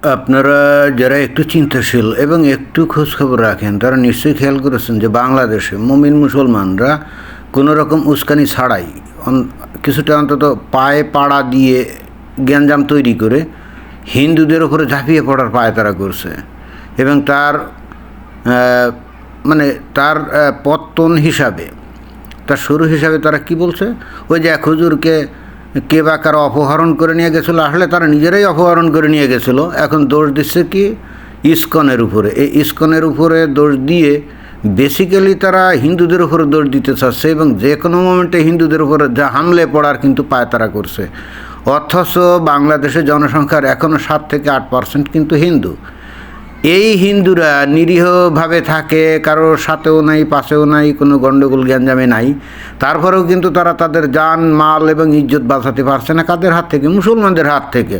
আপনারা যারা একটু চিন্তাশীল এবং একটু খোঁজখবর রাখেন, তারা নিশ্চয়ই খেয়াল করেছেন যে বাংলাদেশে মমিন মুসলমানরা কোনো রকম উস্কানি ছাড়াই কিছুটা অন্তত পায়ে পাড়া দিয়ে গ্যাঞ্জাম তৈরি করে হিন্দুদের ওপরে ঝাঁপিয়ে পড়ার পায়ে তারা করছে। এবং তার মানে তার পত্তন হিসাবে, তার শুরু হিসাবে তারা কি বলছে? ওই যে এক হুজুরকে কে বা কারও অপহরণ করে নিয়ে গেছিল, আসলে তারা নিজেরাই অপহরণ করে নিয়ে গেছিল। এখন দোষ দিচ্ছে কি? ইস্কনের উপরে। এই ইস্কনের উপরে দোষ দিয়ে বেসিক্যালি তারা হিন্দুদের উপরে দোষ দিতে চাচ্ছে এবং যে কোনো মোমেন্টে হিন্দুদের উপরে যা হামলে পড়ার কিন্তু পায়তারা করছে। অথচ বাংলাদেশের জনসংখ্যার এখনও সাত থেকে আট পার্সেন্ট কিন্তু হিন্দু। এই হিন্দুরা নিরীহভাবে থাকে, কারোর সাথেও নাই, পাশেও নাই, কোনো গণ্ডগোল, গ্যাঞ্জামে নাই। তারপরেও কিন্তু তারা তাদের যান মাল এবং ইজ্জত বাঁচাতে পারছে না। কাদের হাত থেকে? মুসলমানদের হাত থেকে।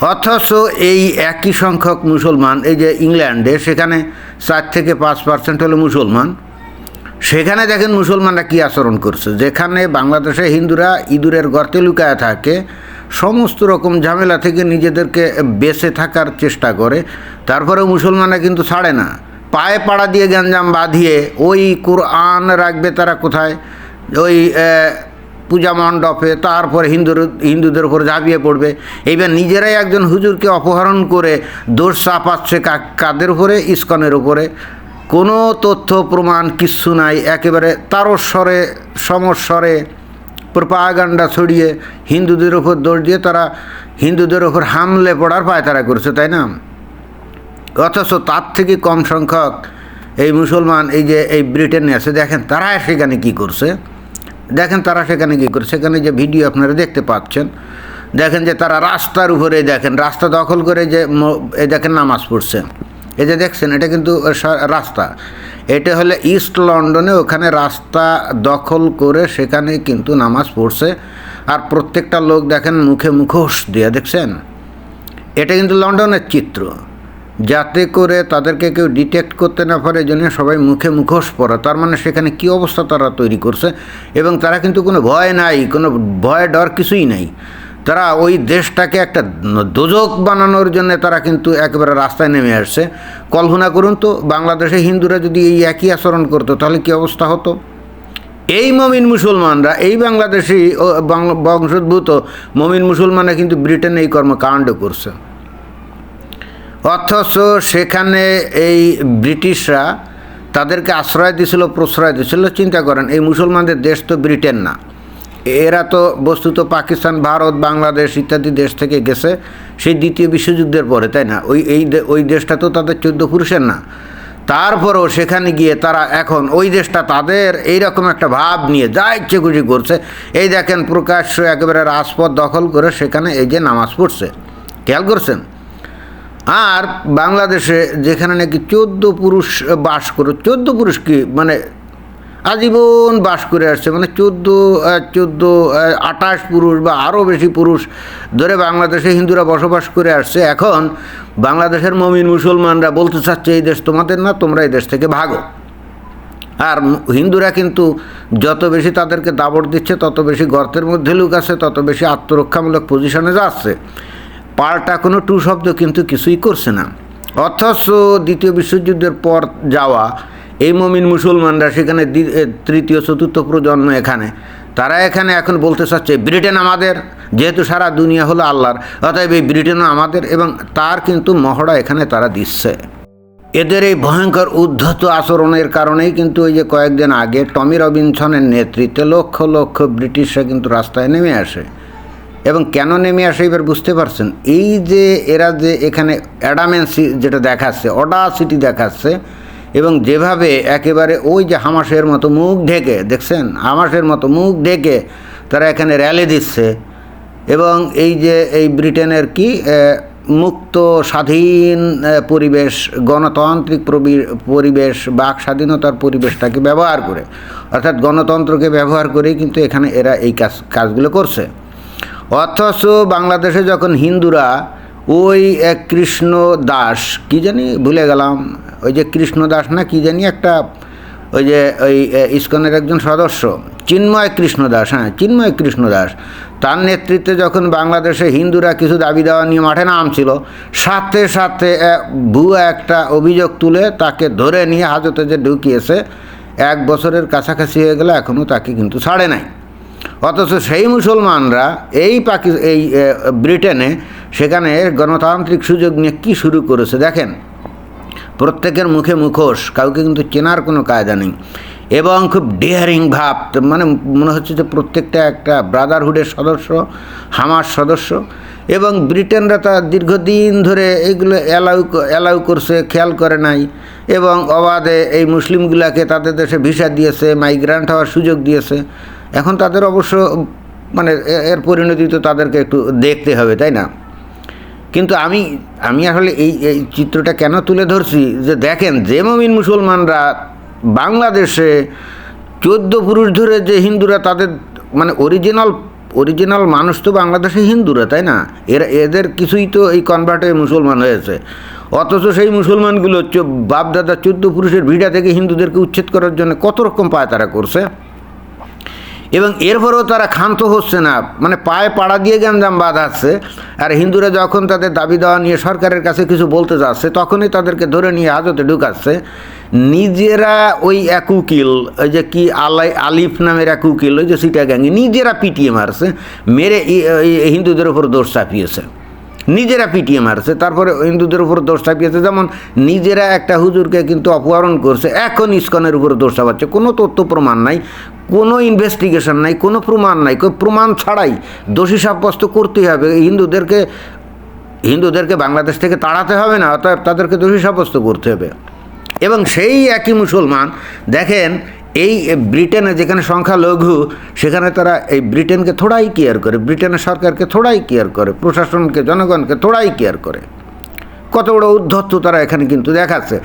অথচ এই একই সংখ্যক মুসলমান, এই যে ইংল্যান্ডে, সেখানে চার থেকে পাঁচ পার্সেন্ট হলো মুসলমান। সেখানে দেখেন মুসলমানরা কী আচরণ করছে। যেখানে বাংলাদেশে হিন্দুরা ইঁদুরের গর্তে লুকায় থাকে, সমস্ত রকম ঝামেলা থেকে নিজেদেরকে বেঁচে থাকার চেষ্টা করে। তারপরে মুসলমানরা কিন্তু ছাড়ে না। পায়ে পাড়া দিয়ে গ্যাঞ্জাম বাঁধিয়ে ওই কোরআন রাখবে তারা কোথায়? ওই পূজা মণ্ডপে, তারপরে হিন্দুর, হিন্দুদের উপর ঝাঁপিয়ে পড়বে। এইবার নিজেরাই একজন হুজুরকে অপহরণ করে দোষ চাপাচ্ছে কাদের উপরে? ইস্কনের উপরে। কোনো তথ্য, প্রমাণ কিচ্ছু নাই। একেবারে তারস্বরে, সমস্বরে প্রপাগান্ডা ছড়িয়ে হিন্দুদের ওপর দোষ দিয়ে তারা হিন্দুদের ওপর হামলে পড়ার পায়তারা করছে, তাই না? অথচ তার থেকে কম সংখ্যক এই মুসলমান, এই যে এই ব্রিটেনে আছে, দেখেন তারা সেখানে কি করছে? দেখেন তারা সেখানে কী করছে? সেখানে যে ভিডিও আপনারা দেখতে পাচ্ছেন, দেখেন যে তারা রাস্তার উপরে, দেখেন রাস্তা দখল করে যে দেখেন নামাজ পড়ছে। এই যে দেখছেন, এটা কিন্তু রাস্তা। এটা হলে ইস্ট লন্ডনে ওখানে রাস্তা দখল করে সেখানে কিন্তু নামাজ পড়ছে। আর প্রত্যেকটা লোক দেখেন মুখে মুখোশ দিয়ে, দেখছেন? এটা কিন্তু লন্ডনের চিত্র। যাতে করে তাদেরকে কেউ ডিটেক্ট করতে না পারে জন্য সবাই মুখে মুখোশ পরা। তার মানে সেখানে কী অবস্থা তারা তৈরি করছে? এবং তারা কিন্তু কোনো ভয় নাই, কোনো ভয় ডর কিছুই নাই। তারা ওই দেশটাকে একটা দোজক বানানোর জন্য তারা কিন্তু একেবারে রাস্তায় নেমে আসছে। কল্পনা করুন তো, বাংলাদেশে হিন্দুরা যদি এই একই আচরণ করতো, তাহলে কী অবস্থা হতো? এই মমিন মুসলমানরা, এই বাংলাদেশি বংশোদ্ভূত মমিন মুসলমানরা কিন্তু ব্রিটেনে এই কর্মকাণ্ড করছে। অথচ সেখানে এই ব্রিটিশরা তাদেরকে আশ্রয় দিছিল, প্রশ্রয় দিছিল। চিন্তা করেন, এই মুসলমানদের দেশ তো ব্রিটেন না। এরা তো বস্তুত পাকিস্তান, ভারত, বাংলাদেশ ইত্যাদি দেশ থেকে গেছে, সেই দ্বিতীয় বিশ্বযুদ্ধের পরে, তাই না? ওই, এই ওই দেশটা তো তাদের চোদ্দ পুরুষের না। তারপরেও সেখানে গিয়ে তারা এখন ওই দেশটা তাদের এইরকম একটা ভাব নিয়ে যা ইচ্ছে খুশি করছে। এই দেখেন প্রকাশ্য একেবারে রাজপথ দখল করে সেখানে এই যে নামাজ পড়ছে। খেয়াল করছেন? আর বাংলাদেশে যেখানে নাকি চোদ্দ পুরুষ বাস করে, চোদ্দ পুরুষ কি মানে আজীবন বাস করে আসছে। মানে চোদ্দ চোদ্দ আঠাশ পুরুষ বা আরও বেশি পুরুষ ধরে বাংলাদেশে হিন্দুরা বসবাস করে আসছে। এখন বাংলাদেশের মমিন মুসলমানরা বলতে চাচ্ছে, এই দেশ তোমাদের না, তোমরা এই দেশ থেকে ভাগো। আর হিন্দুরা কিন্তু যত বেশি তাদেরকে দাবড় দিচ্ছে, তত বেশি গর্তের মধ্যে লুকাচ্ছে তত বেশি আত্মরক্ষামূলক পজিশনে যাচ্ছে। পাল্টা কোনো টু শব্দ কিন্তু কিছুই করছে না। অথচ দ্বিতীয় বিশ্বযুদ্ধের পর যাওয়া এই মমিন মুসলমানরা সেখানে তৃতীয়, চতুর্থ প্রজন্ম এখানে। তারা এখানে এখন বলতে চাচ্ছে, ব্রিটেন আমাদের, যেহেতু সারা দুনিয়া হলো আল্লাহর, অতএব এই ব্রিটেনও আমাদের এবং তার কিন্তু মহড়া এখানে তারা দিচ্ছে। এদের এই ভয়ঙ্কর উদ্ধত আচরণের কারণেই কিন্তু ওই যে কয়েকদিন আগে টমি রবিনসনের নেতৃত্বে লক্ষ লক্ষ ব্রিটিশরা কিন্তু রাস্তায় নেমে আসে। এবং কেন নেমে আসে এবার বুঝতে পারছেন? এই যে এরা যে এখানে অ্যাডামেন্সি যেটা দেখাচ্ছে, অডাসিটি দেখাচ্ছে এবং যেভাবে একেবারে ওই যে হামাসের মতো মুখ ঢেকে, দেখছেন? হামাসের মতো মুখ ঢেকে তারা এখানে র্যালি দিচ্ছে। এবং এই যে এই ব্রিটেনের কি মুক্ত, স্বাধীন পরিবেশ, গণতান্ত্রিক পরিবেশ, বাক স্বাধীনতার পরিবেশটাকে ব্যবহার করে। অর্থাৎ গণতন্ত্রকে ব্যবহার করেই কিন্তু এখানে এরা এই কাজ, কাজগুলো করছে। অথচ বাংলাদেশে যখন হিন্দুরা ওই এক কৃষ্ণ দাস, কি জানি ভুলে গেলাম, ওই যে কৃষ্ণ দাস না কি জানি একটা, ওই যে ওই ইস্কনের একজন সদস্য, চিন্ময় কৃষ্ণ দাস হ্যাঁ চিন্ময় কৃষ্ণ দাস, তার নেতৃত্বে যখন বাংলাদেশে হিন্দুরা কিছু দাবি দেওয়া নিয়ে মাঠে নামছিল, সাথে সাথে ভুয়া একটা অভিযোগ তুলে তাকে ধরে নিয়ে হাজতে যে ঢুকিয়েছে, এক বছরের কাছাকাছি হয়ে গেলে এখনও তাকে কিন্তু ছাড়ে নাই। অথচ সেই মুসলমানরা এই পাকি, এই ব্রিটেনে সেখানে গণতান্ত্রিক সুযোগ নিয়ে কী শুরু করেছে? দেখেন, প্রত্যেকের মুখে মুখোশ, কাউকে কিন্তু চেনার কোনো কায়দা নেই। এবং খুব ডেয়ারিং ভাব মানে মনে হচ্ছে যে প্রত্যেকটা একটা ব্রাদারহুডের সদস্য হামার সদস্য। এবং ব্রিটেনরা তা দীর্ঘদিন ধরে এইগুলো অ্যালাউ অ্যালাউ করছে, খেয়াল করে নাই। এবং অবাধে এই মুসলিমগুলাকে তাদের দেশে ভিসা দিয়েছে মাইগ্রান্ট হওয়ার সুযোগ দিয়েছে। এখন তাদের অবশ্য মানে এর পরিণতি তো তাদেরকে একটু দেখতে হবে, তাই না? কিন্তু আমি আমি আসলে এই এই চিত্রটা কেন তুলে ধরছি? যে দেখেন, যে মমিন মুসলমানরা বাংলাদেশে চোদ্দ পুরুষ ধরে যে হিন্দুরা তাদের মানে অরিজিনাল অরিজিনাল মানুষ তো বাংলাদেশে হিন্দুরা, তাই না? এরা, এদের কিছুই তো এই কনভার্টে মুসলমান হয়েছে। অথচ সেই মুসলমানগুলো বাপদাদা চোদ্দ পুরুষের ভিড়া থেকে হিন্দুদেরকে উচ্ছেদ করার জন্য কত রকম পায় তারা করছে? এবং এরপরেও তারা ক্ষান্ত হচ্ছে না। মানে পায়ে পাড়া দিয়ে গ্যাঞ্জাম বাঁধাচ্ছে আর হিন্দুরা যখন তাদের দাবি দেওয়া নিয়ে সরকারের কাছে কিছু বলতে যাচ্ছে, তখনই তাদেরকে ধরে নিয়ে হাজতে ঢুকাচ্ছে। নিজেরা ওই এক উকিল, ওই যে কি আলাই, আলিফ নামের এক উকিল, ওই যে সিটা গ্যাঙ্গি নিজেরা পিটিয়ে মারছে। মেরে হিন্দুদের ওপর দোষ চাপিয়েছে। নিজেরা পিটিয়ে মারছে, তারপরে হিন্দুদের উপর দোষ চাপিয়েছে যেমন নিজেরা একটা হুজুরকে কিন্তু অপহরণ করছে, এখন ইস্কনের উপর দোষ চাপাচ্ছে কোনো তথ্য প্রমাণ নাই, কোনো ইনভেস্টিগেশন নাই, কোনো প্রমাণ নাই প্রমাণ ছাড়াই দোষী সাব্যস্ত করতেই হবে। হিন্দুদেরকে হিন্দুদেরকে বাংলাদেশ থেকে তাড়াতে হবে না, অতএব তাদেরকে দোষী সাব্যস্ত করতে হবে। এবং সেই একই মুসলমান, দেখেন এই ব্রিটেনে যেখানে সংখ্যা লঘু, সেখানে তারা এই ব্রিটেনকে থোড়াই কেয়ার করে, ব্রিটেনের সরকারকে থোড়াই কেয়ার করে, প্রশাসনকে, জনগণকে থোড়াই কেয়ার করে। কত বড় উদ্ধত্ত তারা এখানে কিন্তু দেখাচ্ছে।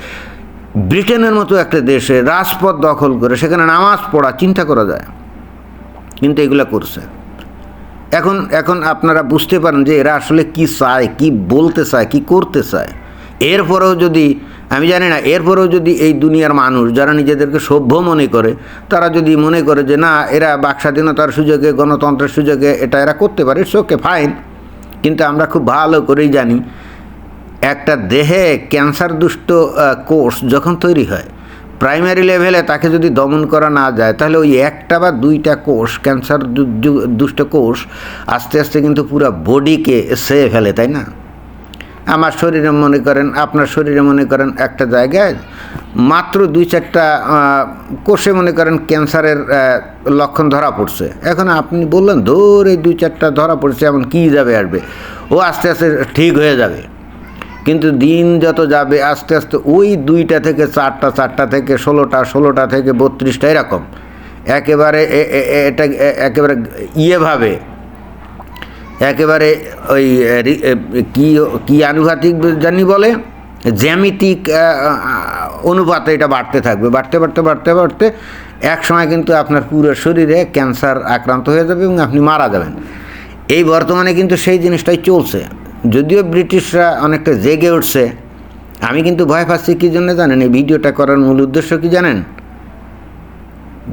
ব্রিটেনের মতো একটা দেশে রাজপথ দখল করে সেখানে নামাজ পড়া চিন্তা করা যায়। কিন্তু এগুলো করছে। এখন এখন আপনারা বুঝতে পারেন যে এরা আসলে কি চায়, কি বলতে চায়, কি করতে চায়। এরপরেও যদি আমি জানি না, এরপরেও যদি এই দুনিয়ার মানুষ যারা নিজেদেরকে সভ্য মনে করে, তারা যদি মনে করে যে না, এরা বাক স্বাধীনতার সুযোগে, গণতন্ত্রের সুযোগে এটা এরা করতে পারে ওকে ফাইন কিন্তু আমরা খুব ভালো করেই জানি, একটা দেহে ক্যান্সার দুষ্ট কোষ যখন তৈরি হয় প্রাইমারি লেভেলে তাকে যদি দমন করা না যায়, তাহলে ওই একটা বা দুইটা কোষ ক্যান্সার দুষ্ট কোষ আস্তে আস্তে কিন্তু পুরো বডিকে সেয়ে ফেলে, তাই না? আমার শরীরে মনে করেন, আপনার শরীরে মনে করেন একটা জায়গায় মাত্র দুই চারটা কোষে মনে করেন ক্যান্সারের লক্ষণ ধরা পড়ছে। এখন আপনি বললেন ধরে দুই চারটা ধরা পড়ছে, এমন কী যাবে আসবে? ও আস্তে আস্তে ঠিক হয়ে যাবে। কিন্তু দিন যত যাবে, আস্তে আস্তে ওই দুইটা থেকে চারটা চারটা থেকে ষোলোটা ষোলোটা থেকে বত্রিশটা এরকম। একেবারে এটা একেবারে ইয়েভাবে একেবারে ওই কি কি আনুপাতিক জানি বলে? জ্যামিতিক অনুপাতে এটা বাড়তে থাকবে। বাড়তে বাড়তে বাড়তে বাড়তে এক সময় কিন্তু আপনার পুরো শরীরে ক্যান্সার আক্রান্ত হয়ে যাবে এবং আপনি মারা যাবেন। এই বর্তমানে কিন্তু সেই জিনিসটাই চলছে। যদিও ব্রিটিশরা অনেকটা জেগে উঠছে, আমি কিন্তু ভয় পাচ্ছি কী জন্য জানেন? এই ভিডিওটা করার মূল উদ্দেশ্য কি জানেন?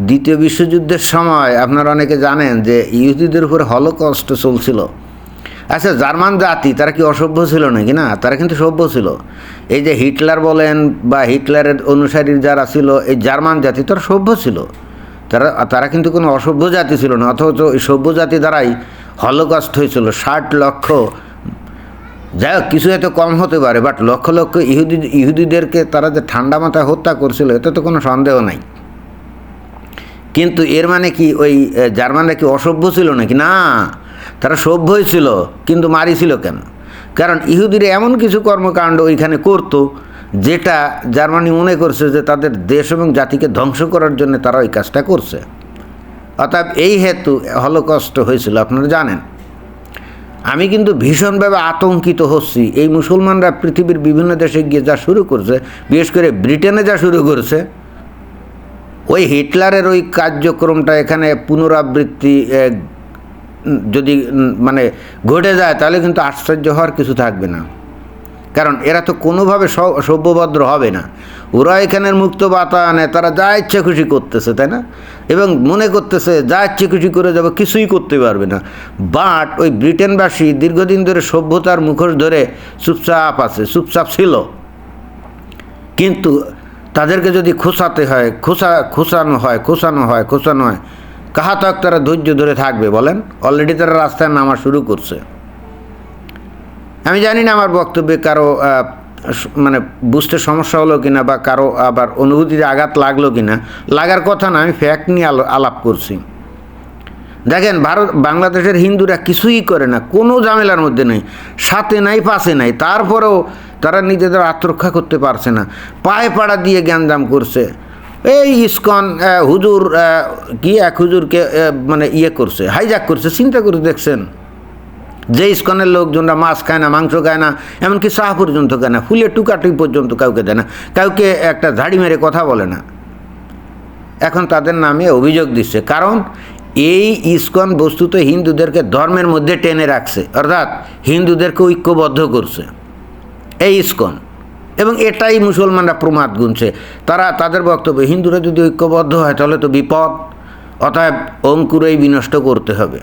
দ্বিতীয় বিশ্বযুদ্ধের সময় আপনারা অনেকে জানেন যে ইহুদিদের উপর হলোকষ্ট চলছিল। আচ্ছা জার্মান জাতি, তারা কি অসভ্য ছিল নাকি? না, তারা কিন্তু সভ্য ছিল। এই যে হিটলার বলেন বা হিটলারের অনুসারী যারা ছিল, এই জার্মান জাতি তারা সভ্য ছিল। তারা তারা কিন্তু কোনো অসভ্য জাতি ছিল না, অথচ এই সভ্য জাতি দ্বারাই হলোকষ্ট হয়েছিল। ষাট লক্ষ, যাই হোক, কিছু হয়তো কম হতে পারে বাট লক্ষ লক্ষ ইহুদি, ইহুদিদেরকে তারা যে ঠান্ডা মাথায় হত্যা করছিল, এতে তো কোনো সন্দেহ নাই। কিন্তু এর মানে কি, ওই জার্মানরা কি অসভ্য ছিল নাকি? না, তারা সভ্যই ছিল, কিন্তু মারিছিল কেন? কারণ ইহুদিরা এমন কিছু কর্মকাণ্ড ওইখানে করতো, যেটা জার্মানি মনে করছে যে তাদের দেশ এবং জাতিকে ধ্বংস করার জন্য তারা ওই কাজটা করছে। অর্থাৎ এই হেতু হলোকষ্ট হয়েছিল, আপনারা জানেন। আমি কিন্তু ভীষণভাবে আতঙ্কিত হচ্ছি, এই মুসলমানরা পৃথিবীর বিভিন্ন দেশে গিয়ে যা শুরু করছে, বিশেষ করে ব্রিটেনে যা শুরু করেছে ওই হিটলারের ওই কার্যক্রমটা এখানে পুনরাবৃত্তি যদি মানে ঘটে যায়, তাহলে কিন্তু আশ্চর্য হওয়ার কিছু থাকবে না। কারণ এরা তো কোনোভাবে সভ্যভদ্র হবে না। ওরা এখানের মুক্ত বাতায়নে, তারা যা ইচ্ছে খুশি করতেছে, তাই না? এবং মনে করতেছে, যা ইচ্ছে খুশি করে যাবে, কিছুই করতে পারবে না। বাট ওই ব্রিটেনবাসী দীর্ঘদিন ধরে সভ্যতার মুখোশ ধরে চুপচাপ আছে, চুপচাপ ছিল। কিন্তু তাদেরকে যদি খোসাতে হয় খোসা খোসানো হয় খোসানো হয় খোসানো হয়, কাহা তক তারা ধৈর্য ধরে থাকবে বলেন? অলরেডি তারা রাস্তায় নামা শুরু করছে। আমি জানি না আমার বক্তব্যে কারও মানে বুঝতে সমস্যা হলো কিনা বা কারও আবার অনুভূতিতে আঘাত লাগল কিনা। লাগার কথা না, আমি ফ্যাক্ট নিয়ে আলো- আলাপ করছি। দেখেন ভারত বাংলাদেশের হিন্দুরা কিছুই করে না, কোনো ঝামেলার মধ্যে নেই। সাথে নাই, পাশে নাই। তারপরেও তারা নিজেদের আত্মরক্ষা করতে পারছে না। পায়ে পাড়া দিয়ে জ্ঞানদাম করছে। এই ইস্কন হুজুর কি এক হুজুরকে মানে ইয়ে করছে হাইজাক করছে, চিন্তা করে দেখছেন? যে ইস্কনের লোকজনরা মাছ খায় না, মাংস খায় না, এমনকি চাহ পর্যন্ত খায় না, ফুলে টুকাটুকি পর্যন্ত কাউকে দেয় না, কাউকে একটা ঝাড়ি মেরে কথা বলে না। এখন তাদের নামে অভিযোগ দিচ্ছে। কারণ এই ইস্কন বস্তুত হিন্দুদেরকে ধর্মের মধ্যে টেনে রাখছে, অর্থাৎ হিন্দুদেরকে ঐক্যবদ্ধ করছে। এই ইস্কন। এবং এটাই মুসলমানরা প্রমাদ গুনছে। তারা তাদের বক্তব্য, হিন্দুরা যদি ঐক্যবদ্ধ হয়, তাহলে তো বিপদ। অতএব অঙ্কুরেই বিনষ্ট করতে হবে।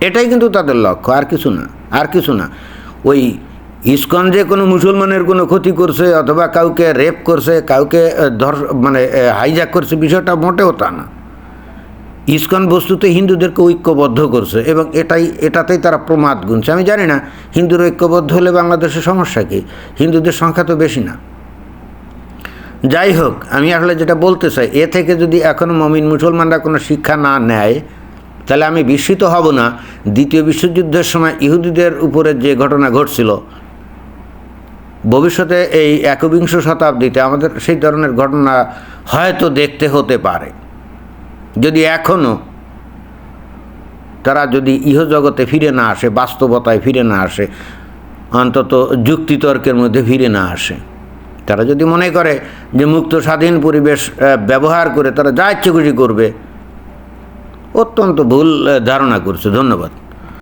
এটাই কিন্তু তাদের লক্ষ্য, আর কিছু না, আর কিছু না। ওই ইস্কন যে কোনো মুসলমানের কোনো ক্ষতি করছে, অথবা কাউকে রেপ করছে, কাউকে ধর মানে হাইজ্যাক করছে, বিষয়টা মোটেও তা না। ইস্কন বস্তুতে হিন্দুদেরকে ঐক্যবদ্ধ করছে এবং এটাই, এটাতেই তারা প্রমাদ গুনছে। আমি জানি না, হিন্দুর ঐক্যবদ্ধ হলে বাংলাদেশের সমস্যা কী? হিন্দুদের সংখ্যা তো বেশি না। যাই হোক, আমি আসলে যেটা বলতে চাই, এ থেকে যদি এখনও মমিন মুসলমানরা কোনো শিক্ষা না নেয়, তাহলে আমি বিস্মিত হব না। দ্বিতীয় বিশ্বযুদ্ধের সময় ইহুদিদের উপরে যে ঘটনা ঘটছিল, ভবিষ্যতে এই একবিংশ শতাব্দীতে আমাদের সেই ধরনের ঘটনা হয়তো দেখতে হতে পারে। যদি এখনও তারা যদি ইহজগতে ফিরে না আসে, বাস্তবতায় ফিরে না আসে, অন্তত যুক্তিতর্কের মধ্যে ফিরে না আসে, তারা যদি মনে করে যে মুক্ত স্বাধীন পরিবেশ ব্যবহার করে তারা যা ইচ্ছে করবে, অত্যন্ত ভুল ধারণা করছে। ধন্যবাদ।